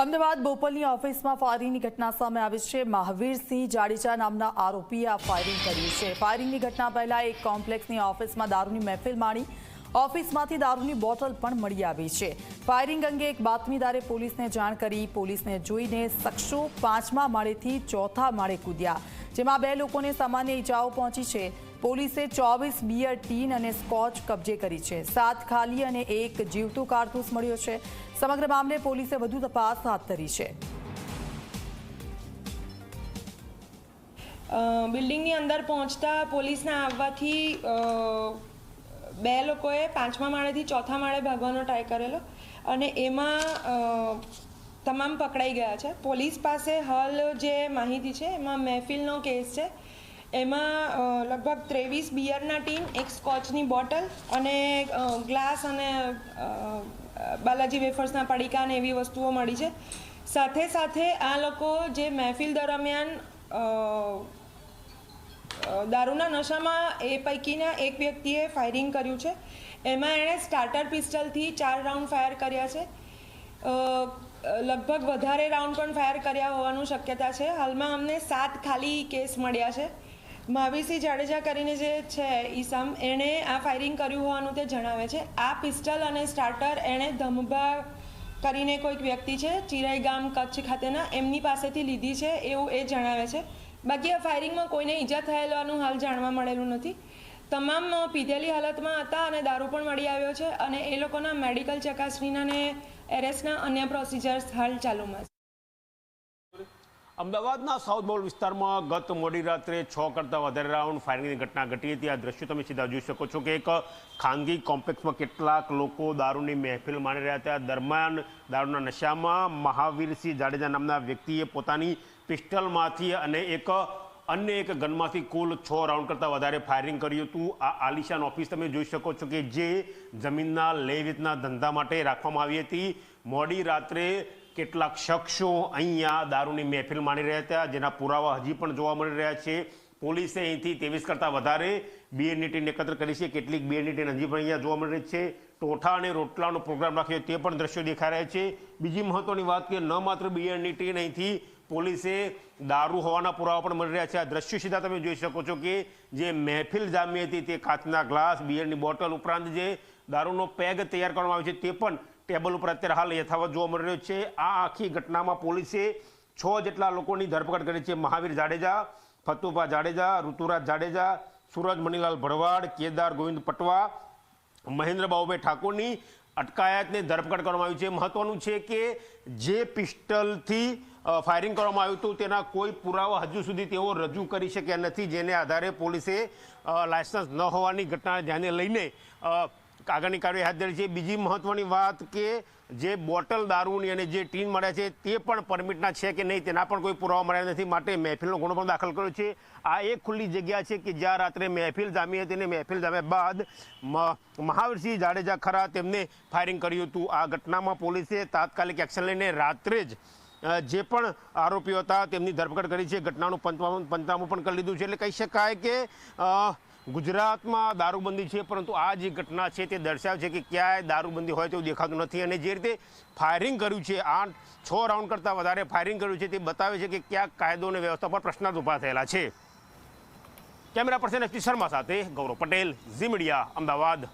અમદાવાદ બોપલની ઓફિસમાં ફાયરિંગની ઘટના સામે આવી છે. મહાવીરસિંહ જાડેજા નામના આરોપીએ આ ફાયરિંગ કર્યું છે. ફાયરિંગની ઘટના પહેલા એક કોમ્પ્લેક્સની ઓફિસમાં દારૂની મહેફિલ માણી ઓફિસમાંથી દારૂની બોટલ પણ મળી આવી છે. ફાયરિંગ અંગે એક બાતમીદારે પોલીસને જાણ કરી. પોલીસને જોઈને શખ્સો પાંચમા માળેથી ચોથા માળે કૂદ્યા, જેમાં બે લોકોને સામાન્ય ઈજાઓ પહોંચી છે. પોલીસે ચોવીસ બિયર ટીન અને સ્કોચ કબજે કરી છે. સાત ખાલી અને એક જીવતું કારતૂસ મળ્યો છે. સમગ્ર મામલે પોલીસે વધુ તપાસ હાથ ધરી છે. બિલ્ડિંગની અંદર પહોંચતા પોલીસના આવવાથી બે લોકોએ પાંચમા માળેથી ચોથા માળે ભાગવાનો ટ્રાય કરેલો અને એમાં તમામ પકડાઈ ગયા છે. પોલીસ પાસે હાલ જે માહિતી છે, એમાં મહેફિલનો કેસ છે. એમાં લગભગ ત્રેવીસ બિયરના ટીન, એક સ્કોચની બોટલ અને ગ્લાસ અને બાલાજી વેફર્સના પડીકા અને એવી વસ્તુઓ મળી છે. સાથે સાથે આ લોકો જે મહેફિલ દરમિયાન દારૂના નશામાં એ પૈકીના એક વ્યક્તિએ ફાયરિંગ કર્યું છે. એમાં એણે સ્ટાર્ટર પિસ્ટલથી ચાર રાઉન્ડ ફાયર કર્યા છે. લગભગ વધારે રાઉન્ડ પણ ફાયર કર્યા હોવાનું શક્યતા છે. હાલમાં અમને સાત ખાલી કેસ મળ્યા છે. મહાવીરસિંહ જાડેજા કરીને જે છે ઈસમ, એણે આ ફાયરિંગ કર્યું હોવાનું તે જણાવે છે. આ પિસ્ટલ અને સ્ટાર્ટર એણે ધમભા કરીને કોઈક વ્યક્તિ છે ચિરાઈ ગામ કચ્છ ખાતેના, એમની પાસેથી લીધી છે એવું એ જણાવે છે. બાકી આ ફાયરિંગમાં કોઈને ઈજા થયેલાનું હાલ જાણવા મળેલું નથી. તમામ પીધેલી હાલતમાં હતા અને દારૂ પણ મળી આવ્યો છે અને એ લોકોના મેડિકલ ચકાસણીના અને એરેસ્ટના અન્ય પ્રોસિજર્સ હાલ ચાલુમાં છે. અમદાવાદના સાઉથ બોલ વિસ્તારમાં ગત મોડી રાત્રે છ કરતાં વધારે રાઉન્ડ ફાયરિંગની ઘટના ઘટી હતી. આ દ્રશ્યો તમે સીધા જોઈ શકો છો કે એક ખાનગી કોમ્પ્લેક્સમાં કેટલાક લોકો દારૂની મહેફિલ માણી રહ્યા હતા. દરમિયાન દારૂના નશામાં મહાવીરસિંહ જાડેજા નામના વ્યક્તિએ પોતાની પિસ્ટલમાંથી અને એક અન્ય એક ગનમાંથી કુલ છ રાઉન્ડ કરતાં વધારે ફાયરિંગ કર્યું હતું. આ આલિશાન ઓફિસ તમે જોઈ શકો છો કે જે જમીનના લે વેચના ધંધા માટે રાખવામાં આવી હતી. મોડી રાત્રે કેટલાક શખ્સો અહીંયા દારૂની મહેફિલ માણી રહ્યા હતા. જેના પુરાવા હજી પણ જોવા મળી રહ્યા છે. પોલીસે અહીંથી તેવીસ કરતાં વધારે બીએની ટીમ એકત્ર કરી છે. કેટલીક બીએની ટીમ હજી પણ અહીંયા જોવા મળી રહી છે. ટોઠા અને રોટલાનો પ્રોગ્રામ રાખ્યો તે પણ દ્રશ્યો દેખાઈ રહ્યા છે. બીજી મહત્વની વાત કે ન માત્ર બીએની ટીમ અહીંથી પોલીસે દારૂ હોવાના પુરાવા પણ મળી રહ્યા છે. આ દ્રશ્યો સીધા તમે જોઈ શકો છો કે જે મહેફિલ જામી હતી તે કાચના ગ્લાસ બિયરની બોટલ ઉપરાંત જે દારૂનો પેગ તૈયાર કરવામાં આવ્યો છે તે પણ ટેબલ ઉપર અત્યારે હાલ યથાવત જોવા મળી રહ્યો છે. આ આખી ઘટનામાં પોલીસે છ જેટલા લોકોની ધરપકડ કરી છે. મહાવીર જાડેજા, ફતુભા જાડેજા, ઋતુરાજ જાડેજા, સુરજ મણીલાલ ભરવાડ, કેદાર ગોવિંદ પટવા, મહેન્દ્ર બાબુભાઈ ઠાકોરની અટકાયતને ધરપકડ કરવામાં આવી છે. મહત્વનું છે કે જે પિસ્ટલથી ફાયરિંગ કરવામાં આવ્યું હતું તેના કોઈ પુરાવા હજુ સુધી તેઓ રજૂ કરી શક્યા નથી. જેને આધારે પોલીસે લાયસન્સ ન હોવાની ઘટના ધ્યાને લઈને આગળની કાર્યવાહી હાથ ધરી છે. બીજી મહત્વની વાત કે જે બોટલ દારૂની અને જે ટીન મળ્યા છે, તે પણ પરમિટના છે કે નહીં તેના પણ કોઈ પુરાવા મળ્યા નથી. માટે મહેફિલનો ગુનો પણ દાખલ કર્યો છે. આ એક ખુલ્લી જગ્યા છે કે જ્યાં રાત્રે મહેફિલ જામી હતી અને મહેફિલ જામ્યા બાદ મહાવીરસિંહ જાડેજા ખરા તેમને ફાયરિંગ કર્યું હતું. આ ઘટનામાં પોલીસે તાત્કાલિક એક્શન લઈને રાત્રે જ જે પણ આરોપીઓ હતા તેમની ધરપકડ કરી છે. ઘટનાનું પંચનામું પંચનામું પણ કરી લીધું છે. એટલે કહી શકાય કે ગુજરાતમાં દારૂબંધી છે, પરંતુ આ જે ઘટના છે તે દર્શાવે છે કે ક્યાંય દારૂબંધી હોય તેવું દેખાતું નથી અને જે રીતે ફાયરિંગ કર્યું છે, આઠ, છ રાઉન્ડ કરતાં વધારે ફાયરિંગ કર્યું છે તે બતાવે છે કે ક્યાંક કાયદો અને વ્યવસ્થા પર પ્રશ્નાર્થ ઊભા થયેલા છે. કેમેરા પર્સન એસ શર્મા સાથે ગૌરવ પટેલ, ઝી મીડિયા, અમદાવાદ.